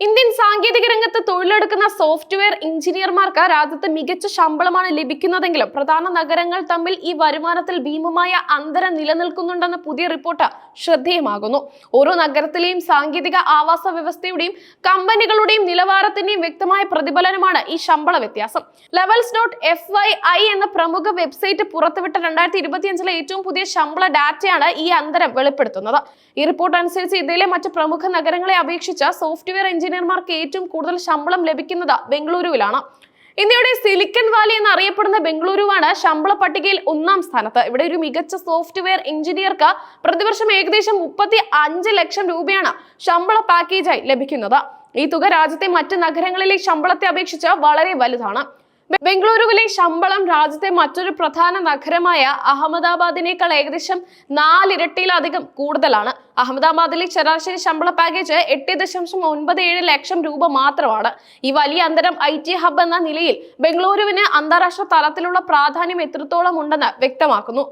Indian സാങ്കേതിക രംഗത്ത് തൊഴിലെടുക്കുന്ന software എഞ്ചിനീയർമാർക്ക് രാജ്യത്ത് മികച്ച ശമ്പളമാണ് ലഭിക്കുന്നതെങ്കിലും പ്രധാന നഗരങ്ങൾ തമ്മിൽ ഈ വരുമാനത്തിൽ ഭീമമായ അന്തരം നിലനിൽക്കുന്നുണ്ടെന്ന പുതിയ റിപ്പോർട്ട് ശ്രദ്ധേയമാകുന്നു. ഓരോ നഗരത്തിലെയും സാങ്കേതിക ആവാസ വ്യവസ്ഥയുടെയും കമ്പനികളുടെയും നിലവാരത്തിന്റെയും വ്യക്തമായ പ്രതിഫലനമാണ് ഈ ശമ്പള വ്യത്യാസം. Levels dot F Y I എന്ന പ്രമുഖ വെബ്സൈറ്റ് പുറത്തുവിട്ട രണ്ടായിരത്തി ഇരുപത്തിയഞ്ചിലെ ഏറ്റവും പുതിയ ശമ്പള ഡാറ്റയാണ് ഈ അന്തരം വെളിപ്പെടുത്തുന്നത്. ഈ റിപ്പോർട്ട് അനുസരിച്ച് ഇന്ത്യയിലെ മറ്റ് പ്രമുഖ നഗരങ്ങളെ അപേക്ഷിച്ച് സോഫ്റ്റ്വെയർ എഞ്ചിനീയർമാർക്ക് ഏറ്റവും കൂടുതൽ ശമ്പളം ലഭിക്കുന്നത് ബംഗളൂരുവിലാണ്. ഇന്ത്യയുടെ സിലിക്കൺ വാലി എന്ന് അറിയപ്പെടുന്ന ബംഗളൂരുവാണ് ശമ്പള പട്ടികയിൽ ഒന്നാം സ്ഥാനത്ത്. ഇവിടെ ഒരു മികച്ച സോഫ്റ്റ്വെയർ എഞ്ചിനീയർക്ക് പ്രതിവർഷം ഏകദേശം മുപ്പത്തി അഞ്ച് ലക്ഷം രൂപയാണ് ശമ്പള പാക്കേജായി ലഭിക്കുന്നത്. ഈ തുക രാജ്യത്തെ മറ്റ് നഗരങ്ങളിലെ ശമ്പളത്തെ അപേക്ഷിച്ച് വളരെ വലുതാണ്. ബംഗളൂരുവിലെ ശമ്പളം രാജ്യത്തെ മറ്റൊരു പ്രധാന നഗരമായ അഹമ്മദാബാദിനേക്കാൾ ഏകദേശം നാലിരട്ടിയിലധികം കൂടുതലാണ്. അഹമ്മദാബാദിലെ ശരാശരി ശമ്പള പാക്കേജ് എട്ട് ദശാംശം ഒൻപത് ഏഴ് ലക്ഷം രൂപ മാത്രമാണ്. ഈ വലിയ അന്തരം ഐ ടി ഹബ് എന്ന നിലയിൽ ബംഗളൂരുവിന് അന്താരാഷ്ട്ര തലത്തിലുള്ള പ്രാധാന്യം എത്രത്തോളം ഉണ്ടെന്ന് വ്യക്തമാക്കുന്നു.